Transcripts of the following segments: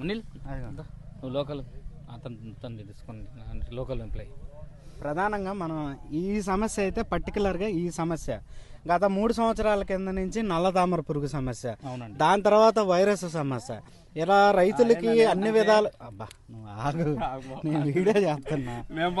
అనిల్. నువ్వు లోకల్. అతను తను తీసుకొని లోకల్ ఎంప్లాయీ ప్రధానంగా మనం ఈ సమస్య అయితే పర్టికులర్గా ఈ సమస్య. గత మూడు సంవత్సరాల కింద నుంచి నల్లతామర పురుగు సమస్య. అవునండి. దాని తర్వాత వైరస్ సమస్య. ఇలా రైతులకి అన్ని విధాలు అబ్బా నువ్వు ఆగు. నేను వీడియో చేస్తున్నా. మేము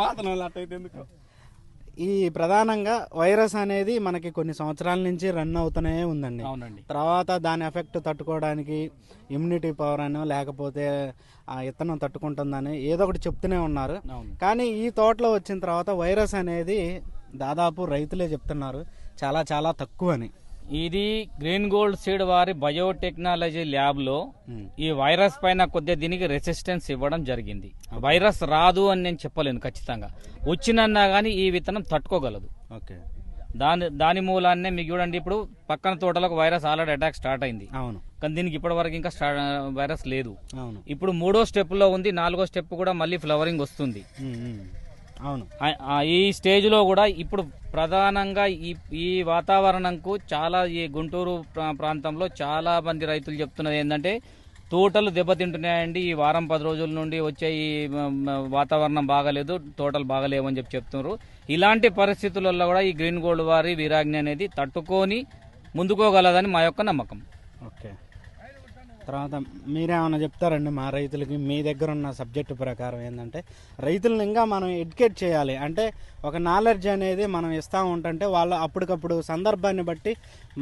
ఈ ప్రధానంగా వైరస్ అనేది మనకి కొన్ని సంవత్సరాల నుంచి రన్ అవుతూనే ఉందండి. అవునండి. తర్వాత దాని ఎఫెక్ట్ తట్టుకోవడానికి ఇమ్యూనిటీ పవర్ అనో లేకపోతే ఆ ఇత్తనం తట్టుకుంటుందని ఏదో ఒకటి చెప్తూనే ఉన్నారు. కానీ ఈ తోటలో వచ్చిన తర్వాత వైరస్ అనేది దాదాపు రైతులే చెప్తున్నారు. చాలా చాలా తక్కువ అని ఇది గ్రీన్ గోల్డ్ సీడ్ వారి బయోటెక్నాలజీ ల్యాబ్లో ఉమ్. ఈ వైరస్ పైన కొద్దిగా దీనికి రెసిస్టెన్స్ ఇవ్వడం జరిగింది. వైరస్ రాదు అని నేను చెప్పలేను ఖచ్చితంగా. వచ్చినన్నా గానీ ఈ విత్తనం తట్టుకోగలదు. ఓకే. దాని దాని మూలాన్నే మీకు చూడండి ఇప్పుడు పక్కన తోటలకు వైరస్ ఆల్రెడీ అటాక్ స్టార్ట్ అయింది. అవును. కానీ దీనికి ఇప్పటి వరకు ఇంకా వైరస్ లేదు. అవును. ఇప్పుడు మూడో స్టెప్లో ఉంది నాలుగో స్టెప్ కూడా మళ్ళీ ఫ్లవరింగ్ వస్తుంది. ఉమ్, ఉమ్. అవును. ఈ స్టేజ్లో కూడా ఇప్పుడు ప్రధానంగా ఈ ఈ వాతావరణంకు చాలా ఈ గుంటూరు ప్రా- ప్రాంతంలో చాలా మంది రైతులు చెప్తున్నది ఏంటంటే తోటలు దెబ్బతింటున్నాయండి. ఈ వారం పది రోజుల నుండి వచ్చే ఈ వాతావరణం బాగాలేదు తోటలు బాగాలేవని చెప్పి చెప్తున్నారు. ఇలాంటి పరిస్థితులలో కూడా ఈ గ్రీన్ గోల్డ్ వారి విరాగ్ని అనేది తట్టుకొని ముందుకోగలదని మా యొక్క నమ్మకం. ఓకే. తర్వాత మీరేమన్నా చెప్తారండి మా రైతులకి? మీ దగ్గర ఉన్న సబ్జెక్టు ప్రకారం ఏంటంటే రైతులను ఇంకా మనం ఎడ్యుకేట్ చేయాలి. అంటే ఒక నాలెడ్జ్ అనేది మనం ఇస్తూ ఉంటుంటే వాళ్ళు అప్పటికప్పుడు సందర్భాన్ని బట్టి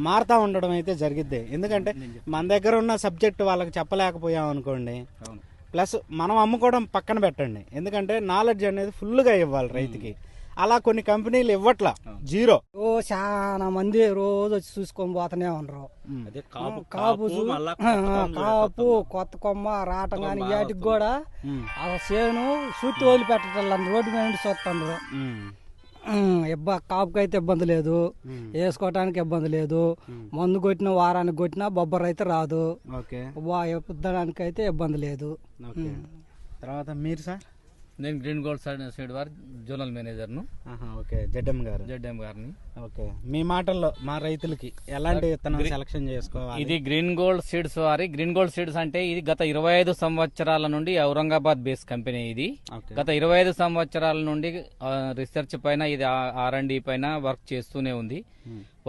మారుతూ ఉండడం అయితే జరిగిద్ది. ఎందుకంటే మన దగ్గర ఉన్న సబ్జెక్ట్ వాళ్ళకి చెప్పలేకపోయాం అనుకోండి ప్లస్ మనం అమ్ముకోవడం పక్కన పెట్టండి. ఎందుకంటే నాలెడ్జ్ అనేది ఫుల్గా ఇవ్వాలి రైతుకి. అలా కొన్ని కంపెనీలు ఇవ్వట్లా. జీరో. ఓ చాలా మంది రోజు వచ్చి చూసుకొని పోతూనే అదే కాపు కాపు కొత్త కొమ్మ రావటం కానీ వాటికి కూడా ఆ చేను చుట్టూ వదిలిపెట్టడం రోడ్డు మీద నుండి చూస్తుండ్రు. ఇబ్బ కాపుకి అయితే ఇబ్బంది లేదు. వేసుకోవటానికి ఇబ్బంది లేదు. మందు కొట్టిన వారానికి కొట్టినా బొబ్బర్ అయితే రాదు. ఓకే. ఇప్పడానికి అయితే ఇబ్బంది లేదు. ఓకే. తర్వాత మీరు సార్? నేను గ్రీన్ గోల్డ్ సైడ్ సైడ్ వారి జోనల్ మేనేజర్ను. ఓకే. జడ్ఎం గారు. జడ్ఎం గారిని. ఓకే. మీ మాటల్లో మా రైతులకి ఎలాంటి విత్తనం సెలక్షన్ చేసుకోవాలి? ఇది గ్రీన్ గోల్డ్ సీడ్స్ వారి. గ్రీన్ గోల్డ్ సీడ్స్ అంటే ఇది గత ఇరవై ఐదు సంవత్సరాల నుండి ఔరంగాబాద్ బేస్ కంపెనీ ఇది. గత ఇరవై ఐదు సంవత్సరాల నుండి రీసెర్చ్ పైన ఇది ఆర్ అండ్ పైన వర్క్ చేస్తూనే ఉంది.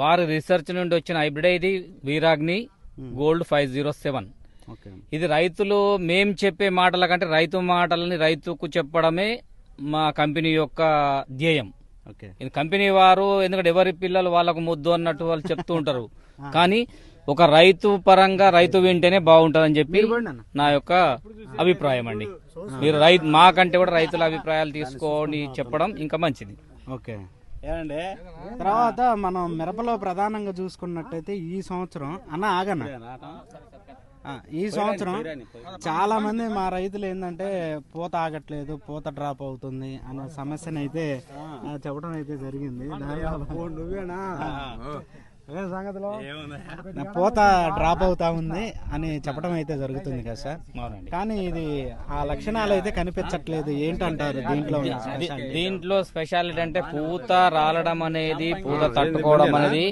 వారి రీసెర్చ్ నుండి వచ్చిన హైబ్రిడ్ ఇది Veeragni gold five zero seven. ఇది రైతులు మేం చెప్పే మాటల కంటే రైతు మాటలని రైతుకు చెప్పడమే మా కంపెనీ యొక్క ధ్యేయం. ఓకే. ఇది కంపెనీ వారు ఎందుకంటే ఎవరి పిల్లలు వాళ్ళకు ముద్దు అన్నట్టు వాళ్ళు చెప్తూ ఉంటారు. కానీ ఒక రైతు పరంగా రైతు వింటేనే బాగుంటుందని చెప్పి ఇవ్వండి అన్న. నా యొక్క అభిప్రాయం అండి. మీరు రైతు మాకంటే కూడా రైతుల అభిప్రాయాలు తీసుకొని చెప్పడం ఇంకా మంచిది. ఓకే. ఏమండి? తర్వాత మనం మిరపలో ప్రధానంగా చూసుకున్నట్టయితే ఈ సంవత్సరం. అన్న ఆగన్న. ఆ, ఈ సంవత్సరం చాలా మంది మా రైతులు ఏంటంటే పూత ఆగట్లేదు పూత డ్రాప్ అవుతుంది అనే సమస్యను అయితే ఆ, చెప్పడం అయితే జరిగింది. నువ్వేనా? నా పూత డ్రాప్ అవుతా ఉంది అని చెప్పడం అయితే జరుగుతుంది కదా సార్. కానీ ఇది ఆ లక్షణాలు అయితే కనిపించట్లేదు. ఏంటంటారు దీంట్లో? దీంట్లో స్పెషాలిటీ అంటే పూత రాలడం అనేది పూత తట్టుకోవడం అనేది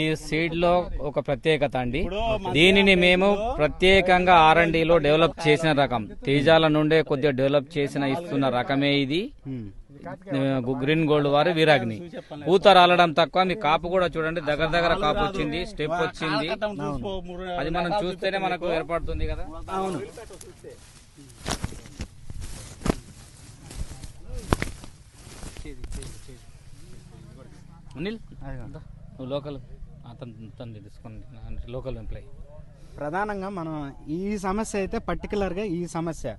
ఈ సీడ్లో ఒక ప్రత్యేకత అండి. దీనిని మేము ప్రత్యేకంగా ఆర్ అండ్లో డెవలప్ చేసిన రకం. తేజాల నుండే కొద్దిగా డెవలప్ చేసిన ఇస్తున్న రకమే ఇది. గ్రీన్ గోల్డ్ వారి విరాగ్ని. పూత రాలడం తక్కువ మీ కాపు కూడా చూడండి దగ్గర దగ్గర కాపు వచ్చింది స్టెప్ వచ్చింది. అది మనం చూస్తేనే మనకు ఏర్పడుతుంది కదా. అవును. అనిల్. నువ్వు లోకల్ అతను తను తీసుకొని లోకల్ ఎంప్లాయీ. ప్రధానంగా మనం ఈ సమస్య అయితే పర్టికులర్గా ఈ సమస్య.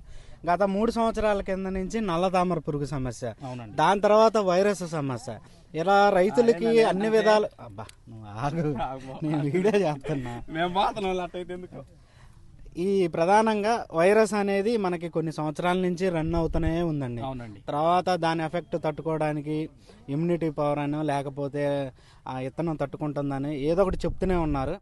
గత మూడు సంవత్సరాల కింద నుంచి నల్లతామర పురుగు సమస్య. దాని తర్వాత వైరస్ సమస్య. ఇలా రైతులకి అన్ని విధాలు అబ్బా ఆగు. నేను వీడియో చేస్తున్నా. మేము ఈ ప్రధానంగా వైరస్ అనేది మనకి కొన్ని సంవత్సరాల నుంచి రన్ అవుతూనే ఉందండి. తర్వాత దాని ఎఫెక్ట్ తట్టుకోవడానికి ఇమ్యూనిటీ పవర్ అనో లేకపోతే ఆ ఇత్తనం తట్టుకుంటుందని ఏదో ఒకటి చెప్తూనే ఉన్నారు.